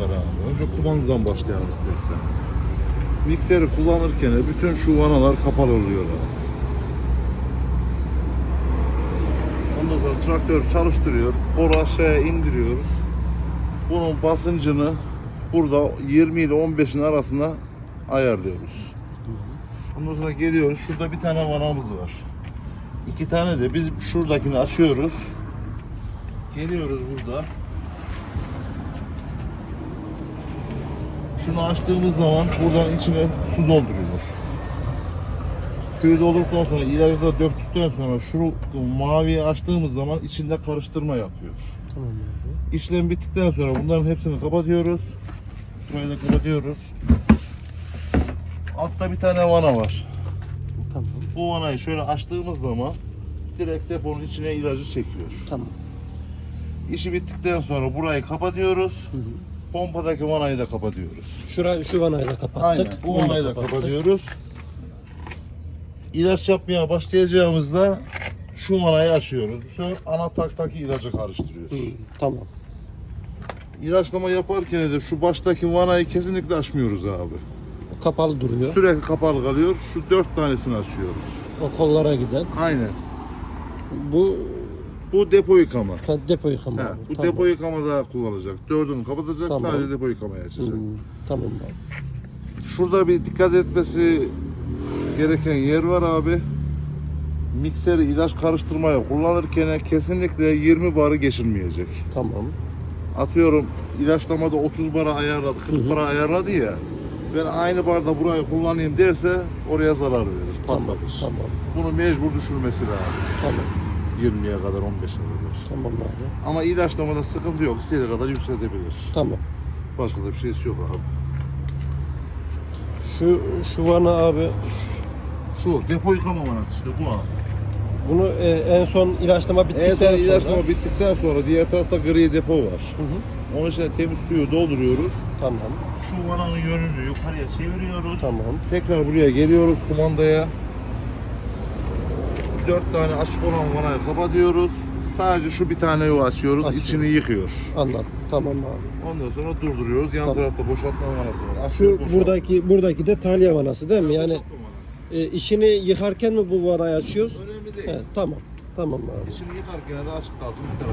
var abi. Önce kumandadan başlayalım istersen. Mikseri kullanırken bütün şu vanalar kapalı oluyor abi. Ondan sonra traktör çalıştırıyor. Kolu aşağıya indiriyoruz. Bunun basıncını burada 20 ile 15'in arasında ayarlıyoruz. Ondan sonra geliyoruz. Şurada bir tane vanamız var. İki tane de biz şuradakini açıyoruz. Geliyoruz burada. Şunu açtığımız zaman buradan içine su dolduruyor. Suyu doldurduktan sonra ilacı da döktükten sonra şu maviyi açtığımız zaman içinde karıştırma yapıyor. Tamam. İşlem bittikten sonra bunların hepsini kapatıyoruz. Burayı da kapatıyoruz. Altta bir tane vana var. Tamam. Bu vanayı şöyle açtığımız zaman direkt deponun içine ilacı çekiyor. Tamam. İşi bittikten sonra burayı kapatıyoruz. Hı hı. Pompadaki vanayı da kapatıyoruz. Şurayı şu vanayla kapattık. Aynen. Bu Bunu vanayı da kapattık. kapatıyoruz. İlaç yapmaya başlayacağımızda şu vanayı açıyoruz. Bu sefer ana taktaki ilacı karıştırıyoruz. Hı, tamam. İlaçlama yaparken de şu baştaki vanayı kesinlikle açmıyoruz abi. Kapalı duruyor. Sürekli kapalı kalıyor. Şu dört tanesini açıyoruz. O kollara giden. Aynen. Bu Bu depo yıkama. ha, depo yıkama. He, abi. bu Tamam. depo yıkamada kullanacak. Dördünü kapatacak Tamam. sadece depo yıkamaya açacak. Hı, tamam abi. Şurada bir dikkat etmesi gereken yer var abi. Mikseri ilaç karıştırmaya kullanırken kesinlikle 20 barı geçirmeyecek. Tamam. Atıyorum ilaçlamada 30 bara ayarladı, 40 Hı hı. bara ayarladı ya. Ben aynı barda burayı kullanayım derse oraya zarar verir, Tamam. patlatır. Tamam. Bunu mecbur düşürmesi lazım. Tamam. 20'ye kadar, 15'e kadar. Tamam abi. Ama ilaçlamada sıkıntı yok. İstediği kadar yükseltebilir. Tamam. Başka da bir şeysi yok abi. Şu şu vana abi Şu depo yıkama vanası işte bu abi. bunu e, en son ilaçlama En bittikten son sonra. ilaçlama bittikten sonra diğer tarafta gri depo var. Hı hı. Onun içine temiz suyu dolduruyoruz. Tamam. Şu vananın yönünü yukarıya çeviriyoruz. Tamam. Tekrar buraya geliyoruz kumandaya. Dört tane açık olan vanayı kapatıyoruz. Sadece şu bir taneyi açıyoruz. Açıyoruz. içini yıkıyor. Anladım. Tamam abi. Ondan sonra durduruyoruz. Yan Tamam. tarafta boşaltma vanası var. Açıyor, Şu boşalt. buradaki buradaki de talya vanası değil mi? Yani Boşaltma vanası. e, içini yıkarken mi bu vanayı açıyoruz? Önemli değil. He, tamam. Tamam abi. İçini yıkarken de açık kalsın bir tarafı